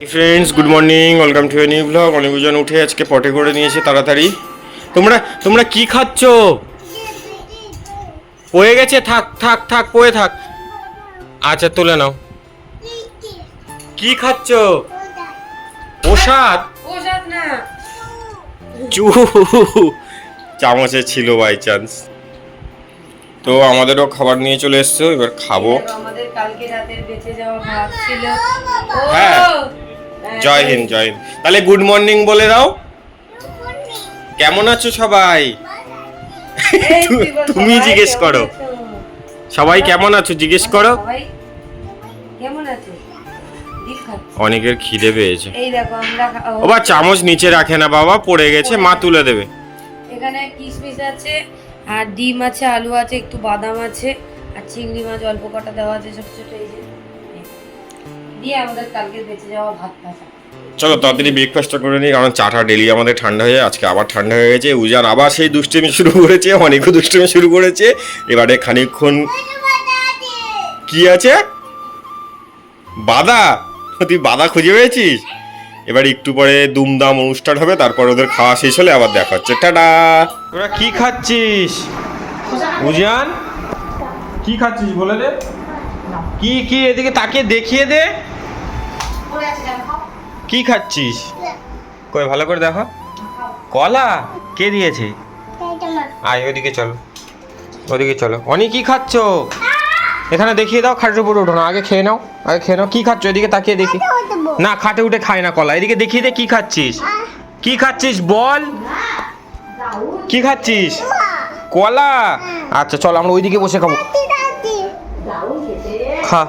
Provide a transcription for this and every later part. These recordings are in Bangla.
Friends good morning welcome to new blog অনেকজন উঠে আজকে পটে করে নিয়েছে তাড়াতাড়ি। তোমরা তোমরা কি খাচ্ছ? পয়ে গেছে থাক থাক থাক পয়ে থাক। আচ্ছা তুলে নাও। কি খাচ্ছ? প্রসাদ? চু। চামচে ছিল বাই চান্স তো আমাদেরও খাবার নিয়ে চলে এসছো এবার খাব। আমাদের কালকে রাতের বেঁচে যাওয়া ভাত ছিল। হ্যাঁ। জয় হিন্দ জয় হিন্দ। তাহলে গুড মর্নিং বলে দাও। কেমন আছো সবাই? তুমি জিজ্ঞেস করো। সবাই কেমন আছো? জিজ্ঞেস করো। অনেকের খিদে পেয়েছে। ও বা চামচ নিচে রাখে না বাবা পড়ে গেছে মা তুলে দেবে। এখানে কিশমিশ আছে আর ডিম আছে আলু আছে একটু বাদাম আছে আর চিংড়ি মাছ অল্প কটা দেওয়া আছে ছোট ছোট এই যে। দিয়ে আমাদের কালকে বেঁচে যাওয়া ভাত ভাজা। চলো তাড়াতাড়ি ব্রেকফাস্টটা করে নিই কারণ চাটা ডেলি আমাদের ঠান্ডা হয়ে আজকে আবার ঠান্ডা হয়ে গেছে। উজান আবার সেই দুষ্টুমি শুরু করেছে অনেকও দুষ্টুমি শুরু করেছে। এবারে খানিকক্ষণ কি আছে? বাদা? তুই বাদা খুঁজে পেয়েছিস? এবার একটু পরে দুমদাম অনুষ্ঠান হবে তারপর ওদের খাওয়া শেষ হলে আবার দেখা হচ্ছে। টাটা! তোরা কি খাচ্ছিস? উজান? কি খাচ্ছিস বলে দে? কি কি? এদিকে তাকে দেখিয়ে দে। কি খাচ্ছিস? কই ভালো করে দেখো। কলা? কে দিয়েছে? আয় ওদিকে চলো। ওদিকে চলো। অনি কি খাচ্ছ? এখানে দেখিয়ে দাও খাটের উপরে উঠো না। আগে খেয়ে নাও। আগে খেয়ে নাও। কি খাচ্ছ? এদিকে তাকিয়ে দেখি। না খাটে উঠে খায় না কলা। এদিকে দেখিয়ে দে কি খাচ্ছিস? কি খাচ্ছিস? বল। কি খাচ্ছিস? কলা। আচ্ছা চল আমরা ওইদিকে বসে খাব। খা।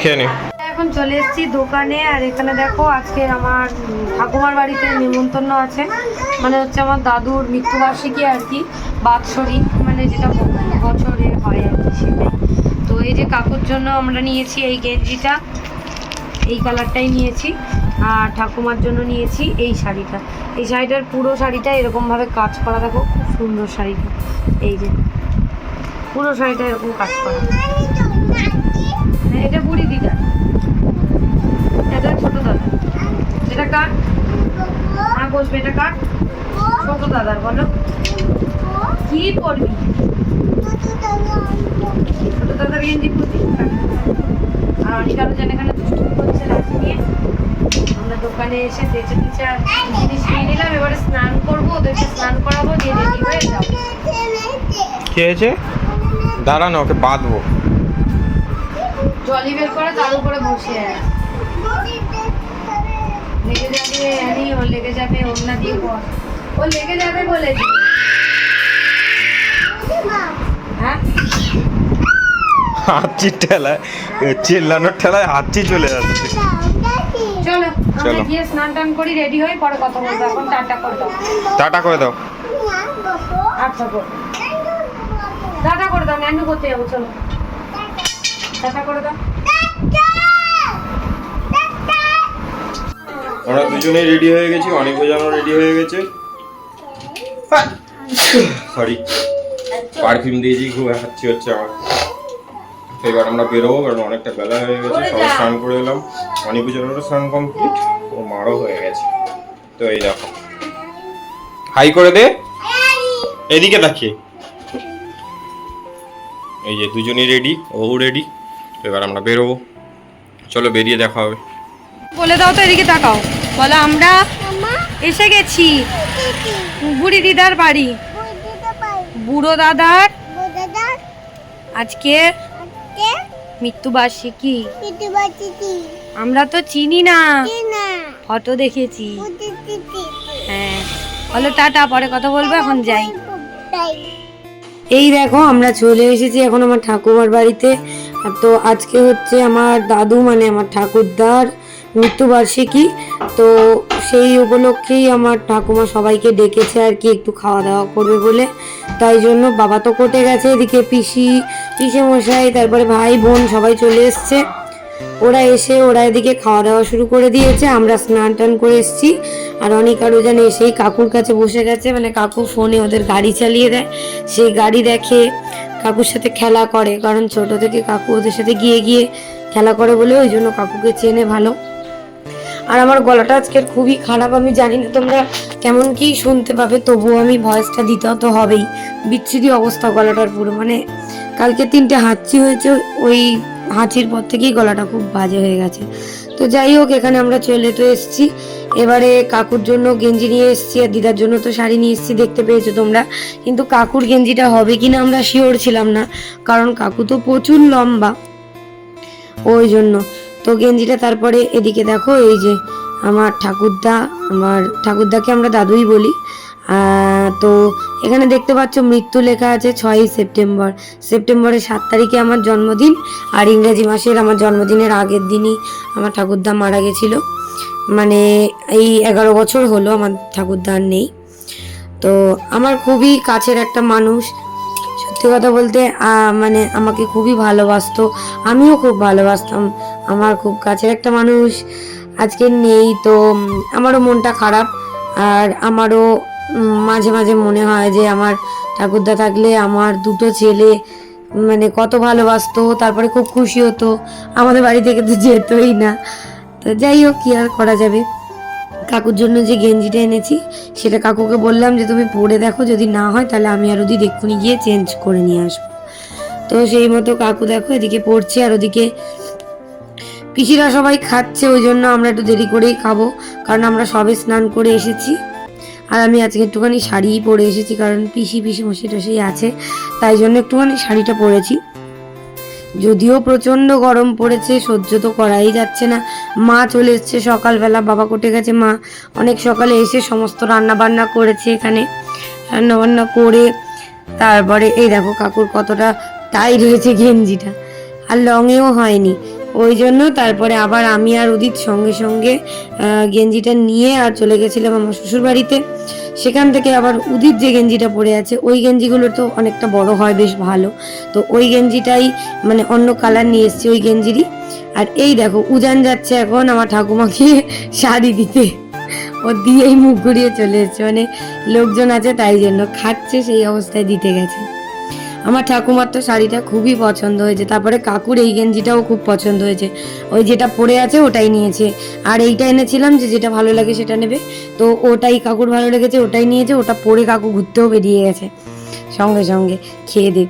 খেয়ে নে। এখন চলে এসেছি দোকানে আর এখানে দেখো আজকে আমার ঠাকুমার বাড়িতে নিমন্ত্রণ আছে। মানে হচ্ছে আমার দাদুর মৃত্যুবার্ষিকী আর কি বাৎসরিক মানে যেটা বছরে হয় আর কি সেটাই। তো এই যে কাকুর জন্য আমরা নিয়েছি এই গেঞ্জিটা এই কালারটাই নিয়েছি আর ঠাকুমার জন্য নিয়েছি এই শাড়িটা। এই শাড়িটার পুরো শাড়িটা এরকমভাবে কাজ করা দেখো খুব সুন্দর শাড়িটা। এই যে পুরো শাড়িটা এরকম কাজ করা। এটা বুড়ি দিদা। এটা ছোট দাদা। এটা কার? হ্যাঁ বসবে, এটা কার? ছোট দাদার, বলো। কি করবি ছোট দাদার গেঞ্জি পরবি? আর অনেক আরও যেন এখানে দুষ্টুমি করছে লাঠি নিয়ে। আমরা দোকানে এসে বেঁচে আর জিনিস নিয়ে নিলাম, এবারে স্নান করব, ওদেরকে স্নান করাবো, দিয়ে রেডি হয়ে যাব। খেয়েছে? দাঁড়ানো, ওকে বাঁধবো। জলি বের করে তার উপরে বসে লেগে যাবে আরে ও লেগে যাবে ওড়না দিয়ে বস ও লেগে যাবে বলেছি হ্যাঁ? হাঁচি ঠেলায় চিল্লানোর ঠেলায় হাঁচি চলে যাচ্ছে। চলো চলো। গিয়ে স্নান টান করি রেডি হই পরে কথা বলব। এখন টাটা করে দাও। টাটা করে দাও। আচ্ছা বল। টাটা করে দাও ন্যান্ডু করতে যাব চলো। টাটা করে দাও। আমরা দুজনেই রেডি হয়ে গেছি অনেক বোঝানো রেডি হয়ে গেছে। সরি পারফিউম দিয়েছি খুব হাঁচি হচ্ছে আমার। তো এবার আমরা বেরোবো কারণ অনেকটা বেলা হয়ে গেছে সবাই স্নান করে এলাম। অনেক বোঝানোরও স্নান কমপ্লিট ও মারও হয়ে গেছে। তো এই দেখো। হাই করে দে। এদিকে তাকিয়ে এই যে দুজনেই রেডি ও রেডি এবার আমরা বেরোবো। চলো বেরিয়ে দেখা হবে। বলে দাও তো এদিকে তাকাও। বলো আমরা এসে গেছি। বুড়ি দিদার বাড়ি। বুড়ো দাদার আজকে মৃত্যুবার্ষিকী। আমরা তো চিনি না। ফটো দেখেছি। হ্যাঁ। বলো টাটা পরে কথা বলব এখন যাই। এই দেখো আমরা চলে এসেছি এখন আমার ঠাকুমার বাড়িতে। তো আজকে হচ্ছে আমার দাদু মানে আমার ঠাকুরদার মৃত্যুবার্ষিকী। তো সেই উপলক্ষেই আমার ঠাকুমা সবাইকে ডেকেছে আর কি, একটু খাওয়া দাওয়া করবে বলে। তাই জন্য বাবা তো কোটে গেছে, এদিকে পিসি পিসে মশাই তারপরে ভাই, বোন সবাই চলে এসছে। ওরা এসে, ওরা এদিকে খাওয়া দাওয়া শুরু করে দিয়েছে, আমরা স্নান টান করে এসেছি। আর অনেক আরও যেন এসেই কাকুর কাছে বসে গেছে মানে কাকু ফোনে ওদের গাড়ি চালিয়ে দেয়। সেই গাড়ি দেখে কাকুর সাথে খেলা করে, কারণ ছোট থেকে কাকু ওদের সাথে গিয়ে গিয়ে খেলা করে বলে ওই জন্য কাকুকে চেনে ভালো। আর আমার গলাটা আজকের খুবই খারাপ, আমি জানি না তোমরা কেমন কি শুনতে পাবে, তবুও আমি ভয়েসটা দিতে তো হবেই। বিচ্ছিরি অবস্থা গলাটার পুরো মানে কালকে তিনটে হাঁচি হয়েছে, ওই হাঁচির পর থেকেই গলাটা খুব বাজে হয়ে গেছে। তো যাই হোক, এখানে আমরা চলে তো এসেছি। এবারে কাকুর জন্য গেঞ্জি নিয়ে এসেছি আর দিদার জন্য তো শাড়ি নিয়ে এসেছি, দেখতে পেয়েছ তোমরা। কিন্তু কাকুর গেঞ্জিটা হবে কিনা আমরা শিওর ছিলাম না, কারণ কাকু তো প্রচুর লম্বা। ওই জন্য। তো গেঞ্জিটা তারপরে এদিকে দেখো, এই যে আমার ঠাকুরদা, আমার ঠাকুরদাকে আমরা দাদুই বলি। তো এখানে দেখতে পাচ্ছ মৃত্যু লেখা আছে ছয়ই সেপ্টেম্বর। সেপ্টেম্বরের সাত তারিখে আমার জন্মদিন, আর ইংরেজি মাসের আমার জন্মদিনের আগের দিনই আমার ঠাকুরদা মারা গেছিল। মানে এই এগারো বছর হলো আমার ঠাকুরদা নেই। তো আমার খুবই কাছের একটা মানুষ। সত্যি কথা বলতে মানে আমাকে খুবই ভালোবাসতো। আমিও খুব ভালোবাসতাম। আমার খুব কাছের একটা মানুষ আজকে নেই। তো আমারও মনটা খারাপ। আর আমারও মাঝে মাঝে মনে হয় যে আমার ঠাকুরদা থাকলে আমার দুটো ছেলে মানে কত ভালোবাসতো, তারপরে খুব খুশি হতো। আমাদের বাড়ি থেকে তো যেতই না। তো যাই হোক, কি আর করা যাবে? কাকুর জন্য যে গেঞ্জিটা এনেছি, সেটা কাকুকে বললাম যে, তুমি পরে দেখো, যদি না হয় তাহলে আমি আর ওদিকে এক্ষুনি গিয়ে চেঞ্জ করে নিয়ে আসব। তো সেই মতো কাকু দেখো, এদিকে পড়ছে আর ওদিকে পিসিরা সবাই খাচ্ছে, ওই জন্য আমরা একটু দেরি করেই খাব, কারণ আমরা সবে স্নান করে এসেছি। আর আমি আজকে একটুখানি শাড়িই পরে এসেছি, কারণ পিসি পিসি মশি টসি আছে, তাই জন্য একটুখানি শাড়িটা পরেছি। যদিও প্রচণ্ড গরম পড়েছে, সহ্য তো করাই যাচ্ছে না। মা চলে এসছে সকালবেলা, বাবা কোটে গেছে, মা অনেক সকালে এসে সমস্ত রান্না বান্না করেছে এখানে রান্না বান্না করে তারপরে এই দেখো কাকুর কতটা টাইট হয়েছে গেঞ্জিটা, আর লংয়েও হয়নি। ওই জন্য তারপরে আবার আমি আর উদিত সঙ্গে সঙ্গে গেঞ্জিটা নিয়ে আর চলে গেছিলাম আমার শ্বশুর বাড়িতে সেখান থেকে আবার উদিত যে গেঞ্জিটা পরে আছে, ওই গেঞ্জিগুলো তো অনেকটা বড় হয়, বেশ ভালো। তো ওই গেঞ্জিটাই মানে অন্য কালার নিয়ে এসেছি ওই গেঞ্জিরই। আর এই দেখো, উজান যাচ্ছে এখন আমার ঠাকুমাকে শাড়ি দিতে। ও দিয়েই মুখ ঘুরিয়ে চলে এসছে। মানে লোকজন আছে তাই জন্য খাচ্ছে, সেই অবস্থায় দিতে গেছে। আমার ঠাকুমার তো শাড়িটা খুবই পছন্দ হয়েছে। তারপরে কাকুর এই গেঞ্জিটাও খুব পছন্দ হয়েছে। ওই যেটা পরে আছে ওটাই নিয়েছে। আর এইটা এনেছিলাম যে যেটা ভালো লাগে সেটা নেবে। তো ওটাই কাকুর ভালো লেগেছে, ওটাই নিয়েছে, ওটা পরে কাকু ঘুরতেও বেরিয়ে গেছে। সঙ্গে সঙ্গে খেয়ে দে।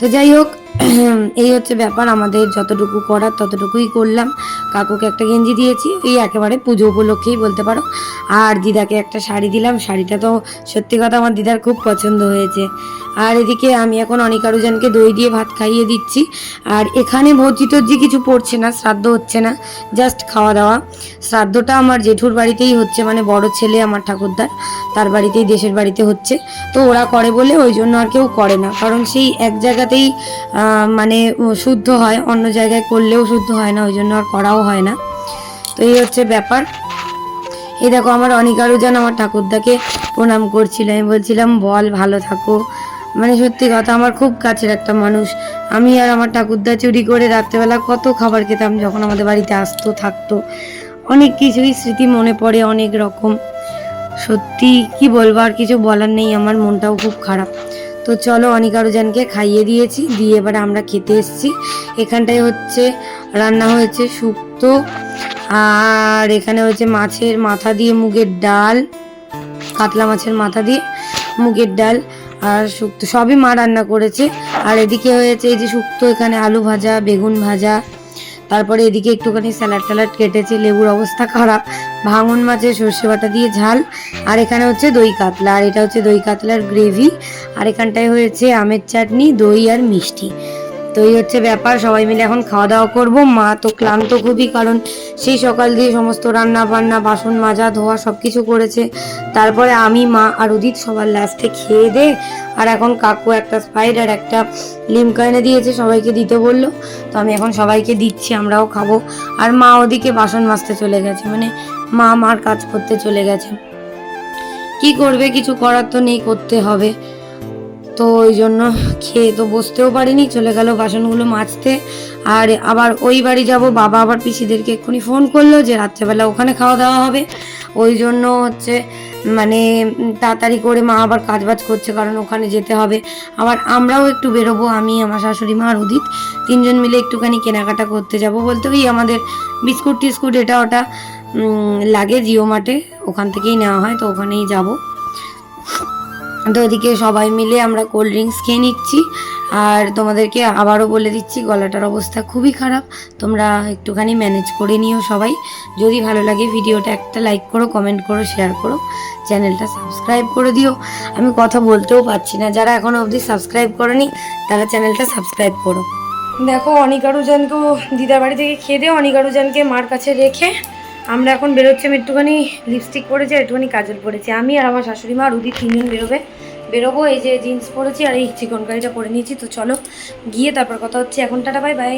তো যাই হোক, এই হচ্ছে ব্যাপার। আমাদের যতটুকু করার ততটুকুই করলাম। কাকুকে একটা গেঞ্জি দিয়েছি এই একেবারে পুজো উপলক্ষেই বলতে পারো। আর দিদাকে একটা শাড়ি দিলাম। শাড়িটা তো সত্যি কথা আমার দিদার খুব পছন্দ হয়েছে। আর এদিকে আমি এখন অনিকারুজানকে দই দিয়ে ভাত খাইয়ে দিচ্ছি। আর এখানে ভর্জি টর্জি কিছু পড়ছে না, শ্রাদ্ধ হচ্ছে না জাস্ট খাওয়া দাওয়া। শ্রাদ্ধটা আমার জেঠুর বাড়িতেই হচ্ছে মানে বড় ছেলে আমার ঠাকুরদার, তার বাড়িতেই দেশের বাড়িতে হচ্ছে। তো ওরা করে বলে ওই জন্য আর কেউ করে না, কারণ সেই এক জায়গাতেই মানে শুদ্ধ হয়, অন্য জায়গায় করলেও শুদ্ধ হয় না, ওই জন্য আর করাও হয় না। তো এই হচ্ছে ব্যাপার। এই দেখো, আমার অনিকারুজান আমার ঠাকুরদাকে প্রণাম করছিল। আমি বলছিলাম, বল, ভালো থাকো। মানে সত্যি কথা, আমার খুব কাছের একটা মানুষ। আমি আর আমার ঠাকুরদা চুরি করে রাত্রেবেলা কত খাবার খেতাম যখন আমাদের বাড়িতে আসতো, থাকতো। অনেক কিছুই স্মৃতি মনে পড়ে অনেক রকম। সত্যি, কি বলব, আর কিছু বলার নেই, আমার মনটাও খুব খারাপ। তো চলো, অনিকারুজানকে খাইয়ে দিয়েছি, দিয়ে এবারে আমরা খেতে এসেছি। এখানটায় হচ্ছে, রান্না হয়েছে শুক্তো, আর এখানে হয়েছে মাছের মাথা দিয়ে মুগের ডাল, কাতলা মাছের মাথা দিয়ে মুগের ডাল। আর শুক্তো সবই মা রান্না করেছে। আর এদিকে হয়েছে এই যে শুক্তো, এখানে আলু ভাজা, বেগুন ভাজা। তারপরে এদিকে একটুখানি স্যালাড ট্যালাড কেটেছে, লেবুর অবস্থা খারাপ, ভাঙন মাছের সর্ষে বাটা দিয়ে ঝাল। আর এখানে হচ্ছে দই কাতলা, আর এটা হচ্ছে দই কাতলার গ্রেভি। আর এখানটায় হয়েছে আমের চাটনি, দই আর মিষ্টি। তো এই হচ্ছে ব্যাপার, সবাই মিলে এখন খাওয়া দাওয়া করব। মা তো ক্লান্ত খুবই, কারণ সেই সকাল দিয়ে সমস্ত রান্না বান্না বাসন মাজা, ধোয়া সব কিছু করেছে। তারপরে আমি, মা আর উদিত সবার লাস্টে খেয়ে দে, আর এখন কাকু একটা স্পাইড আর একটা লিমকা এনে দিয়েছে, সবাইকে দিতে বলল। তো আমি এখন সবাইকে দিচ্ছি, আমরাও খাব। আর মা ওদিকে বাসন মাজতে চলে গেছে মানে মা মার কাজ করতে চলে গেছে। কি করবে, কিছু করার তো নেই, করতে হবে। তো ওই জন্য খেয়ে তো বসতেও পারিনি, চলে গেল বাসনগুলো মাজতে। আর আবার ওই বাড়ি যাব, বাবা আবার পিসিদেরকে এক্ষুনি ফোন করল যে রাত্রেবেলা ওখানে খাওয়া দাওয়া হবে। ওই জন্য হচ্ছে মানে তাড়াতাড়ি করে মা আবার কাজবাজ করছে, কারণ ওখানে যেতে হবে। আবার আমরাও একটু বেরোবো, আমি, আমার শাশুড়ি মা আর উদিত। তিনজন মিলে একটুখানি কেনাকাটা করতে যাব বলতে ওই আমাদের বিস্কুট টিস্কুট এটা ওটা লাগে জিও মার্টে, ওখান থেকেই নেওয়া হয়, তো ওখানেই যাব। তো ওদিকে সবাই মিলে আমরা কোল্ড ড্রিঙ্কস খেয়ে নিচ্ছি। আর তোমাদেরকে আবারও বলে দিচ্ছি, গলাটার অবস্থা খুবই খারাপ। তোমরা একটুখানি ম্যানেজ করে নিও সবাই। যদি ভালো লাগে ভিডিওটা একটা লাইক করো কমেন্ট করো শেয়ার করো। চ্যানেলটা সাবস্ক্রাইব করে দিও। আমি কথা বলতেও পারছি না। যারা এখনও অবধি সাবস্ক্রাইব করেনি, তারা চ্যানেলটা সাবস্ক্রাইব করো। দেখো অনিকারুজানকেও দিদার বাড়ি থেকে খেয়ে দিয়ে অনিকারুজানকে মার কাছে রেখে আমরা এখন বেরোচ্ছি, আমি একটুখানি লিপস্টিক পরেছি আর একটুখানি কাজল পরেছি। আমি আর আমার শাশুড়ি মা উদিত তিনজন বেরোবে। বেরোবো, এই যে জিন্স পরেছি আর এই চিকন কারিটা পরে নিয়েছি, তো চলো গিয়ে তারপর কথা হচ্ছে। এখন টাটা বাই বাই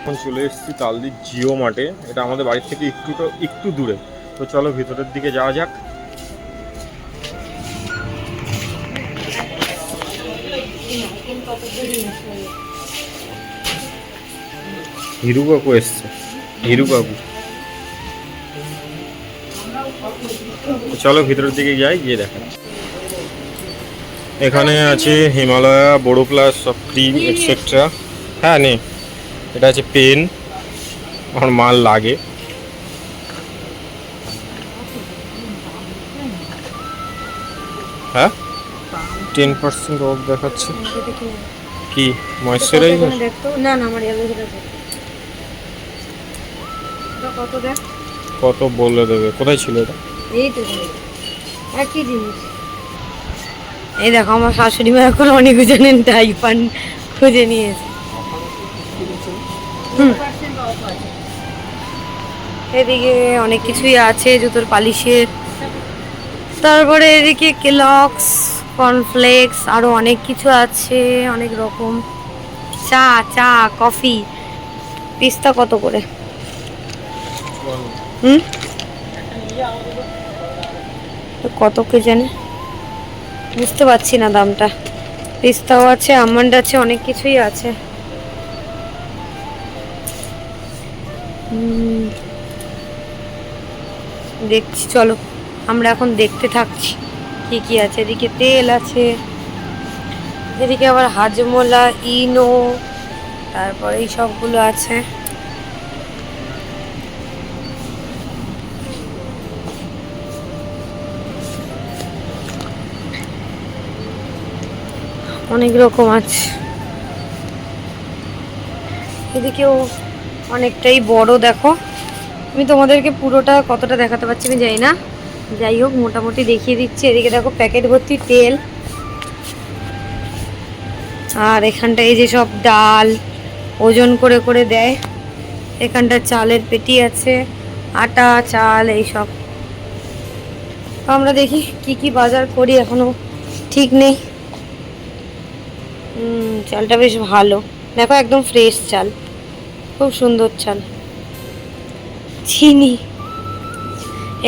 এখন চলে এসেছি তালদি জিও মার্টে। এটা আমাদের বাড়ির থেকে একটু তো একটু দূরে। তো চলো ভিতরের দিকে যাওয়া যাক। হিরু কাকু এসছে। হিরু কাকু চলো ভিতরের দিকে যাই গিয়ে দেখা এখানে আছে হিমালয়া বড়ো প্লাস সব ক্রিম এটসেট্রা হ্যাঁ নে। এটা আছে পেন। আমার মাল লাগে। হ্যাঁ? টেন পার্সেন্ট অফ দেখাচ্ছে। কি ময়শ্চারাইজার? না না আমার কত বলে দেবে? কোথায় ছিল এটা? এই একই জিনিস। এই দেখো, আমার শাশুড়ি মা এখন অনেক জানেন টাইপান খুঁজে নিয়েছে এদিকে অনেক কিছুই আছে, জুতোর পালিশের। তারপরে এদিকে কেলক্স, কর্নফ্লেক্স, আরও অনেক কিছু আছে, অনেক রকম। চা চা, কফি, পিস্তা কত করে? হুম? কত কে জানে? বুঝতে পারছি না দামটা। পিস্তাও আছে, আমন্ড আছে, অনেক কিছুই আছে। দেখছি, চলো। আমরা এখন দেখতে থাকছি কি কি আছে। এদিকে তেল আছে, এদিকে আবার হাজমোলা, ইনো, তারপর এই সবগুলো আছে। অনেক রকম আছে। এদিকেও অনেকটাই বড়, দেখো। আমি তোমাদেরকে পুরোটা কতটা দেখাতে পারছি আমি জানি না। যাই হোক, মোটামুটি দেখিয়ে দিচ্ছি। এদিকে দেখো, প্যাকেট ভর্তি তেল। আর এখানটা এই যে সব ডাল, ওজন করে করে দেয়। এখানটা চালের পেটি আছে, আটা, চাল এই সব আমরা দেখি কি কি বাজার করি, এখনও ঠিক নেই। চালটা বেশ ভালো। দেখো একদম ফ্রেশ চাল। খুব সুন্দর চাল। চিনি।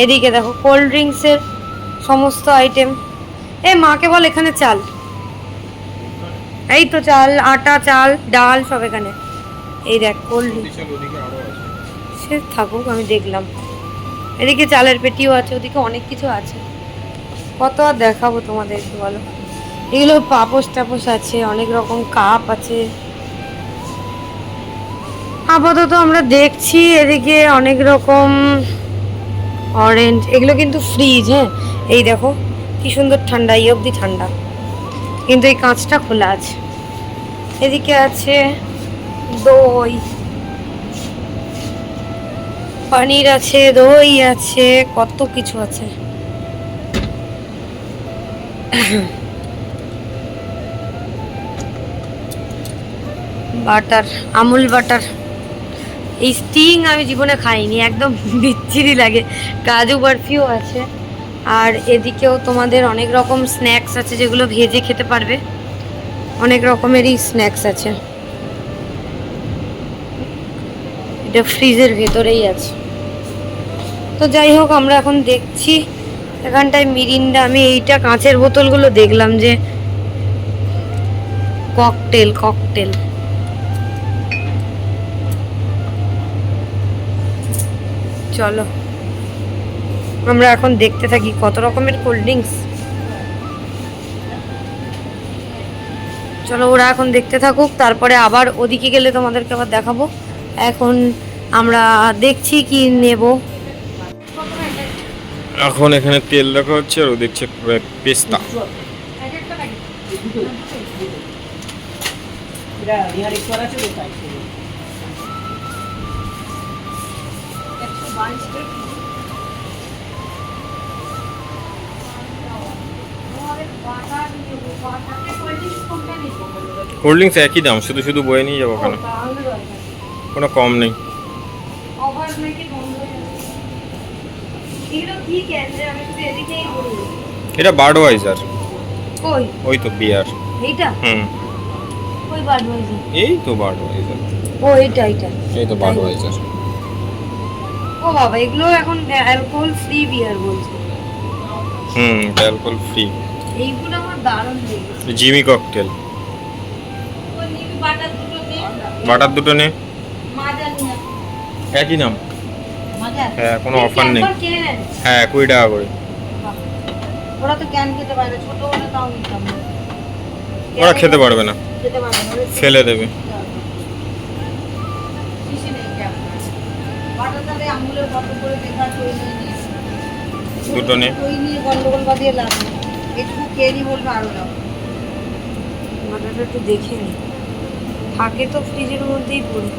এদিকে দেখো কোল্ড ড্রিঙ্কসের সমস্ত আইটেম এ মাকে বল এখানে চাল। এই তো চাল আটা চাল ডাল সব এখানে। এই দেখ কোল্ড ড্রিঙ্কস সে থাকুক আমি দেখলাম। এদিকে চালের পেটিও আছে ওদিকে অনেক কিছু আছে। কত আর দেখাবো তোমাদেরকে বলো। এগুলো পাপোশ টাপোস আছে, অনেক রকম কাপ আছে। আপাতত আমরা দেখছি এদিকে অনেক রকম অরেঞ্জ এগুলো কিন্তু ফ্রিজ হ্যাঁ? এই দেখো, কি সুন্দর ঠান্ডা, এই অবধি ঠান্ডা। কিন্তু এই কাঁচটা খোলা আছে। এদিকে আছে দই। পানির আছে, দই আছে, কত কিছু আছে। Butter, Amul butter. এই স্টিং আমি জীবনে খাইনি, একদম বিচ্ছিরি লাগে। কাজু বরফিও আছে। আর এদিকেও তোমাদের অনেক রকম স্ন্যাক্স আছে যেগুলো ভেজে খেতে পারবে। অনেক রকমেরই স্ন্যাক্স আছে। এটা ফ্রিজের ভেতরেই আছে। তো যাই হোক, আমরা এখন দেখছি। এখানটায় মিরিন্ডা, আমি এইটা কাঁচের বোতলগুলো দেখলাম যে ককটেল ককটেল চলো। আমরা এখন দেখতে থাকি কত রকমের কোল্ড ড্রিঙ্কস চলো ওরা এখন দেখতে থাকুক তারপরে আবার ওদিকে গেলে তোমাদেরকে আবার দেখাবো। এখন আমরা দেখছি কি নেব। এখন এখানে তেল রাখা হচ্ছে আর ও দেখছে পেস্তা। কোল্ড ড্রিঙ্কস একই দাম শুধু শুধু বয়ে নিয়ে যাব ওখানে। কোনো কম নেই। এটা বার্ডওয়াইজার ওই তো বিয়ার এইটা? হুম। এই তো বার্ডওয়াইজার ও এইটা এইটা। এই তো বার্ডওয়াইজার ও বাবা এগুলো এখন অ্যালকোহল ফ্রি বিয়ার বলছে। হুম অ্যালকোহল ফ্রি এইগুলো আমার দারুণ লেগেছে। Jimmy cocktail. বাটার দুটো নে। একই দাম। হ্যাঁ কোনো অফার নেই। হ্যাঁ কুড়ি টাকা করে। ওরা তো ক্যান খেতে পারে ছোট তাও নিতাম। ওরা খেতে পারবে না। ফেলে দেবে শিশি নেই ক্যান বাটার তাহলে আঙুলের কত করে বেকার দই নিয়ে নিয়ে দুটো নে। দই নিয়ে গন্ডগোল বাঁধিয়ে লাভ একটু খেয়ে নি বলবে আরও লাভ বাটারটা একটু দেখে নি। থাকে তো ফ্রিজের মধ্যেই পড়ে।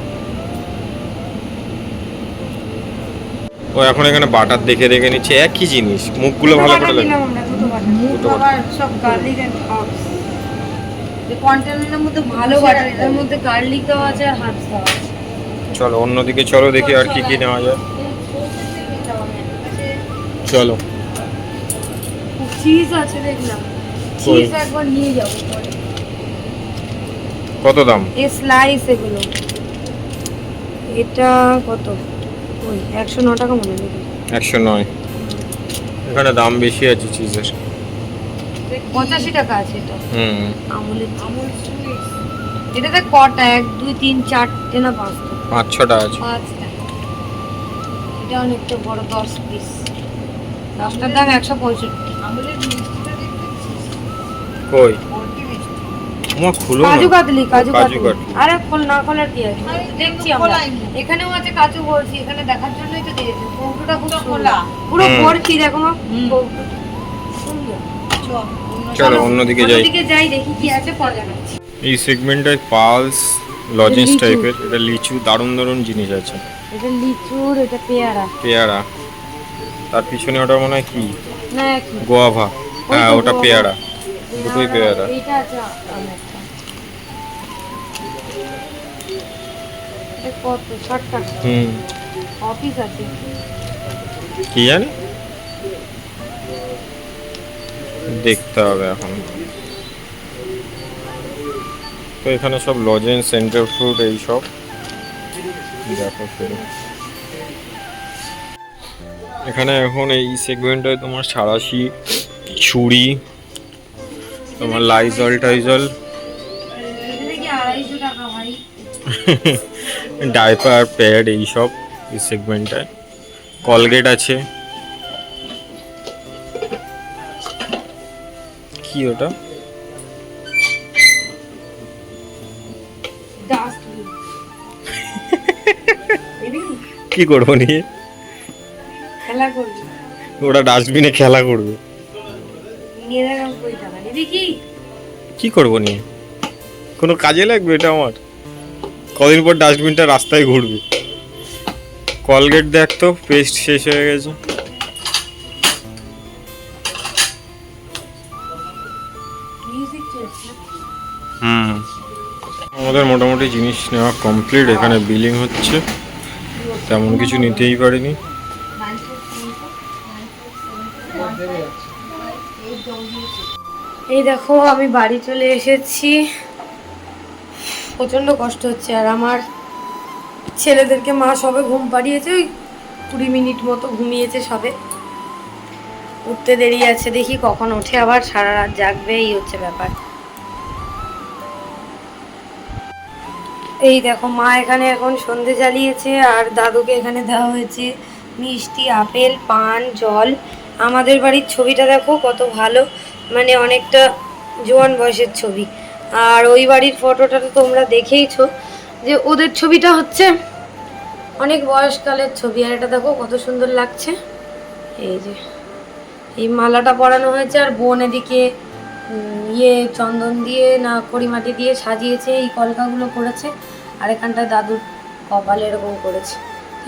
ও এখন এখানে বাটার দেখে দেখে নিচ্ছে। একই জিনিস। মুখগুলো ভালো করে লাগে দুটো সব গার্লিক এন্ড হার্বস এই কন্টেনারের মধ্যে ভালো বাটার এটার মধ্যে গার্লিক দেওয়া আছে আর হার্বস দেওয়া আছে। চলো অন্যদিকে চলো দেখি আর কি কি নেওয়া যায়। চলো। চিজ আছে দেখলাম। চিজ একবার নিয়ে যাব পরে। কত দাম? এই স্লাইস এগুলো। এটা কত? ওই একশো ন টাকা মনে হয় একশো নয়। এখানে দাম বেশি আছে চিজের পঁচাশি টাকা আছে এটা। হুম। আমুলের আমুল সুইটস এটাতে কটা? এক দুই তিন চারটে না পাঁচটা। পাঁচ ছটা আছে। পাঁচটা। এটা অনেকটা বড় দশ পিস দশটার দাম একশো পঁয়ষট্টি। কই? মা খুলো কাজু কাতলি কাজু কাজু কাতলি কাতলি। আরে খোল না খোলার কি আছে? দেখছি আমরা। এখানেও আছে কাজু বলছি এখানে দেখার জন্যই তো দিয়েছে। কৌটোটা খুব খোলা। পুরো। ভর্তি দেখো মা। চলো অন্যদিকে যাই। অন্যদিকে যাই দেখি কি আছে পরে এই সেগমেন্টটায় পালস লজেন্স টাইপের এটা লিচু দারুণ দারুণ জিনিস আছে। এটা লিচুর এটা পেয়ারা। পেয়ারা। তার পিছনে ওটা মনে হয় কি? না কি গোয়াভা। হ্যাঁ ওটা পেয়ারা। দুটোই পেয়ারা। আছে এটা কত? ষাট হুম। অফিস আছে। কি জানি? দেখতে হবে এখন। তো এখানে সব লজেন্স সেন্টার ফ্রুট এইসব দেখো এখানে এখন এই সেগমেন্টটায় তোমার সারাশি, ছুরি, তোমার লাইজল টাইজল ডাইপার প্যাড এইসব এই সেগমেন্টটায় কলগেট আছে। কি ওটা? কি করব নিয়ে? খেলা করবি? ওরা ডাস্টবিনে খেলা করবে। কি? করব নিয়ে? কোনো কাজে লাগবে এটা আমার? কদিন পর ডাস্টবিনটা রাস্তায় ঘুরবে। কলগেট দেখ তো পেস্ট শেষ হয়ে গেছে। হুম। আমাদের মোটামুটি জিনিস নেওয়া কমপ্লিট এখানে বিলিং হচ্ছে। তেমন কিছু নিতেই পারিনি। এই দেখো, আমি বাড়ি চলে এসেছি। প্রচণ্ড কষ্ট হচ্ছে, আর আমার ছেলেদেরকে মা সবে ঘুম পাড়িয়েছে, ওই কুড়ি মিনিট মতো ঘুমিয়েছে সবে। উঠতে দেরি আছে, দেখি কখন ওঠে, আবার সারা রাত জাগবে, এই হচ্ছে ব্যাপার। এই দেখো, মা এখানে এখন সন্ধে জ্বালিয়েছে আর দাদুকে এখানে দেওয়া হয়েছে মিষ্টি, আপেল, পান, জল। আমাদের বাড়ির ছবিটা দেখো, কত ভালো। মানে অনেকটা জোয়ান বয়সের ছবি। আর ওই বাড়ির ফটোটা তো তোমরা দেখেইছো যে ওদের ছবিটা হচ্ছে অনেক বয়সকালের ছবি। আর এটা দেখো, কত সুন্দর লাগছে। এই যে, এই মালাটা পরানো হয়েছে আর বোন এদিকে ইয়ে চন্দন দিয়ে না কড়িমাটি দিয়ে সাজিয়েছে, এই কলকাগুলো করেছে। আর এখানটা দাদুর কপাল এরকম করেছে।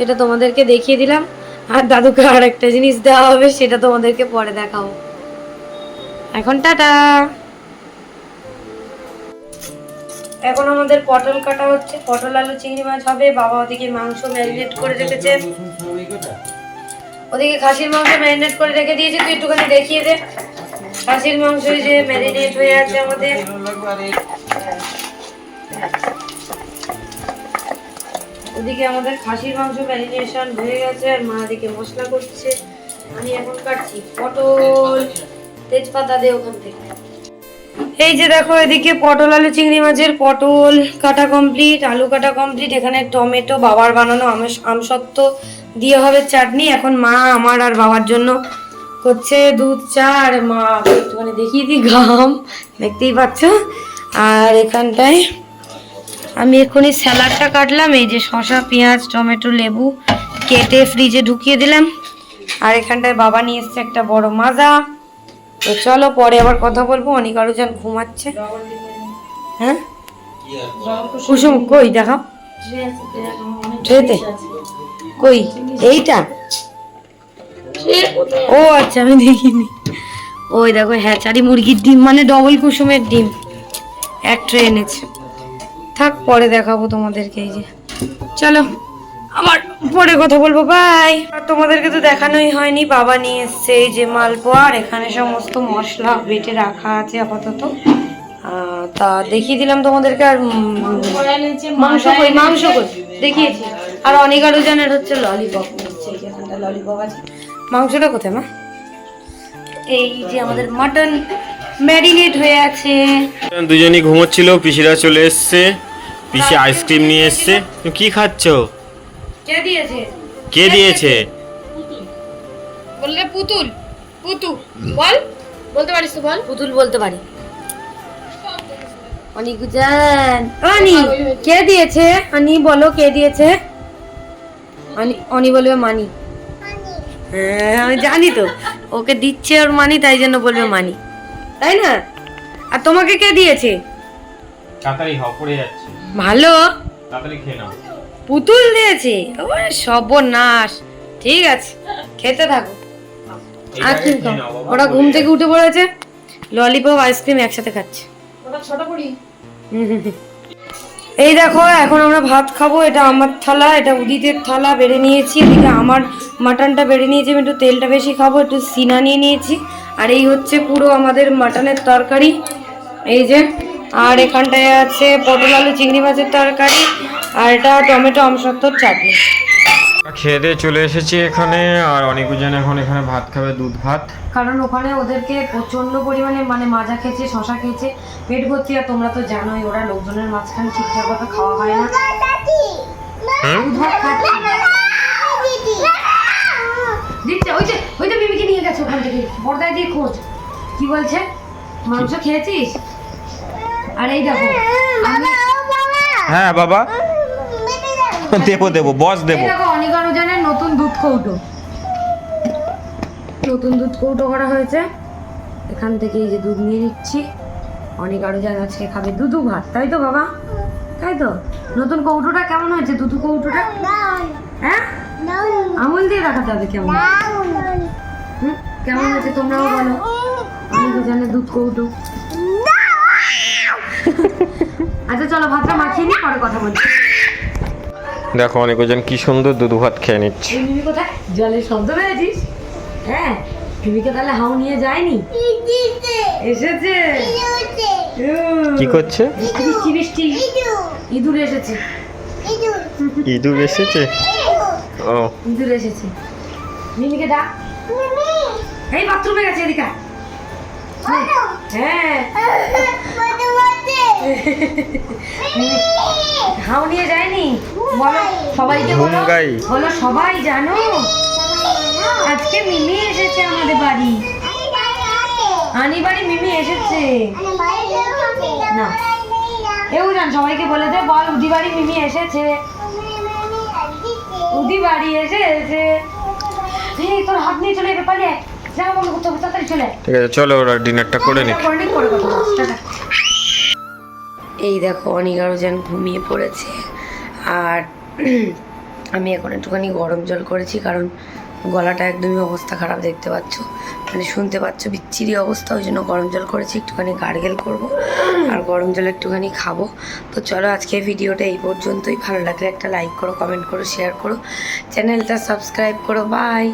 এটা তোমাদেরকে দেখিয়ে দিলাম। আর দাদুকে আর একটা জিনিস দেওয়া হবে, সেটা তোমাদেরকে পরে দেখাবো। এখন টাটা। এখন আমাদের পটল কাটা হচ্ছে। পটল, আলু, চিংড়ি মাছ হবে। বাবা ওদিকে মাংস ম্যারিনেট করে রেখেছে। ওদিকে খাসির মাংস ম্যারিনেট করে রেখে দিয়েছে। তুই একটুখানি দেখিয়ে দে। খাসির মাংস যে ম্যারিনেট হয়ে আছে আমাদের। ওদিকে আমাদের খাসির মাংস ম্যারিনেশন হয়ে গেছে আর মা এদিকে মশলা করছে। আমি এখন কাটছি পটল, তেজপাতা দে ওখান থেকে। এই যে দেখো এদিকে পটল, আলু, চিংড়ি মাছের পটল কাটা কমপ্লিট আলু কাটা কমপ্লিট এখানে টমেটো বাবার বানানো আমেস- আমসত্ত্ব দিয়ে হবে চাটনি। এখন মা আমার আর বাবার জন্য করছে দুধ, চা আর মা, একটুখানি দেখিয়ে দিই, ঘাম। দেখতেই পাচ্ছ? আর এখানটায় আমি এক্ষুনি স্যালাডটা কাটলাম, এই যে শসা, পেঁয়াজ, টমেটো, লেবু কেটে ফ্রিজে ঢুকিয়ে দিলাম। আর এখানটায় বাবা নিয়ে এসছে একটা বড় মাজা। তো চলো পরে আবার কথা বলব, অনেক আরও যেন ঘুমাচ্ছে। হ্যাঁ? কুসুম, কই দেখাও ট্রেতে কই? এইটা? ও আচ্ছা আমি দেখিনি। ওই দেখো, হ্যাচারি মুরগির ডিম মানে ডবল কুসুমের ডিম। এক ট্রে এনেছে। থাক, পরে দেখাবো তোমাদেরকে এই যে। চলো, আবার পরে কথা বলব বাই আর তোমাদেরকে তো দেখানোই হয়নি, বাবা নিয়ে এসছে এই যে মালপোয়া, আর এখানে সমস্ত মশলা বেটে রাখা আছে আপাতত। তা দেখিয়ে দিলাম তোমাদেরকে, আর মাংস কই মাংস কই? দেখিয়েছি আর অনেক আরও জানের হচ্ছে ললিপপ ললিপপ আছে। মাংসটা কোথায়, মা? এই যে আমাদের মাটন ম্যারিনেট হয়ে আছে। দুজনই ঘুমোচ্ছিল পিসিরা চলে এসছে। পিসি আইসক্রিম নিয়ে এসছে। তুমি কি খাচ্ছ? কে দিয়েছে? কে দিয়েছে? বললে পুতুল। পুতু বল। বলতে পারিস তো বল। পুতুল বলতে পারি। অনিকুজান অনি কে দিয়েছে? অনি বলো কে দিয়েছে? অনি অনি বলবে মানি। হ্যাঁ আমি জানি তো। ওকে দিচ্ছে ওর মানি তাই জন্য বলবে মানি। তাই না? আর তোমাকে কে দিয়েছে? তাড়াতাড়ি হও পড়ে যাচ্ছে। ভালো। তাড়াতাড়ি খেয়ে নাও। পুতুল দিয়েছে? ও সর্বনাশ। ঠিক আছে খেতে থাকো। আর কি খাও? ওরা ঘুম থেকে উঠে পড়েছে। ললিপপ আইসক্রিম একসাথে খাচ্ছে। এই দেখো এখন আমরা ভাত খাব। এটা আমার থালা এটা উদিতের থালা বেড়ে নিয়েছি। এদিকে আমার মাটনটা বেড়ে নিয়েছি। আমি একটু তেলটা বেশি খাব একটু সিনা নিয়ে নিয়েছি। আর এই হচ্ছে পুরো আমাদের মাটনের তরকারি এই যে আর এখানটায় আছে পটল আলু চিংড়ি মাছের তরকারি আর এটা টমেটো আমসত্তর চাটনি খেয়ে দিয়ে চলে এসেছি এখানে আর অনেকজন এখন এখানে ভাত খাবে দুধ ভাত কারণ ওখানে ওদেরকে প্রচণ্ড পরিমাণে মানে মাজা খেয়েছে শশা খেয়েছে পেট ভর্তি আর তোমরা তো জানোই ওরা লোকজনের মাঝখানে ঠিকঠাক মতো খাওয়া হয় না দুধ ভাত খাচ্ছে দিচ্ছে ওই যে গেছে ওখান থেকে? পর্দায় দিয়ে খোঁজ। কি বলছে? মাংস খেয়েছিস? আর এই দেখো হ্যাঁ বাবা। দেবো দেবো বস দেবো। দেখো অনিকারু জানের নতুন দুধ কৌটো। নতুন দুধ কৌটো করা হয়েছে। এখান থেকে এই যে দুধ নিয়ে নিচ্ছি। অনেক আরও জান আজকে খাবে দুধু ভাত তাই তো বাবা? তাই তো? নতুন কৌটোটা কেমন হয়েছে দুধু কৌটোটা? হ্যাঁ? আমুল দিয়ে রাখাতে হবে কেমন? কেমন হয়েছে তোমরাও বলো। অনেক জানে দুধ কৌটু। আচ্ছা চলো ভাতটা মাখিয়ে নিই পরে কথা বলছি। দেখো অনেকজন কি সুন্দর দুধ ভাত খেয়ে নিচ্ছে। মিমি কোথায়? জলের শব্দ পেয়েছিস? হ্যাঁ মিমিকে তাহলে হাউ নিয়ে যায়নি? এসেছে। কি করছে? বৃষ্টি বৃষ্টি ইঁদুর এসেছে। ইঁদুর এসেছে? ও ইঁদুর এসেছে। মিমিকে ডাক। এই বাথরুমে গেছে এদিকে হ্যাঁ। হাও নিয়ে যায়নি? বলো সবাইকে বলো। বলো সবাই জানো? আজকে মিমি এসেছে আমাদের বাড়ি। আনি বাড়ি মিমি এসেছে। না। এও জান সবাইকে বলে দে বল উদি বাড়ি মিমি এসেছে। উদি বাড়ি এসেছে। তোর হাত নিয়ে চলে পালিয়ে। ঠিক আছে ওরা ডিনারটা করে নিক। এই দেখো অনিক আরও যেন ঘুমিয়ে পড়েছে আর আমি এখন একটুখানি গরম জল করেছি কারণ গলাটা একদমই অবস্থা খারাপ দেখতে পাচ্ছ। মানে শুনতে পাচ্ছ, বিচ্ছিরি অবস্থা, ওই জন্য গরম জল করেছি, একটুখানি গার্গেল করব আর গরম জল একটুখানি খাব। তো চলো আজকে ভিডিওটা এই পর্যন্তই। ভালো লাগলে একটা লাইক করো কমেন্ট করো শেয়ার করো। চ্যানেলটা সাবস্ক্রাইব করো বাই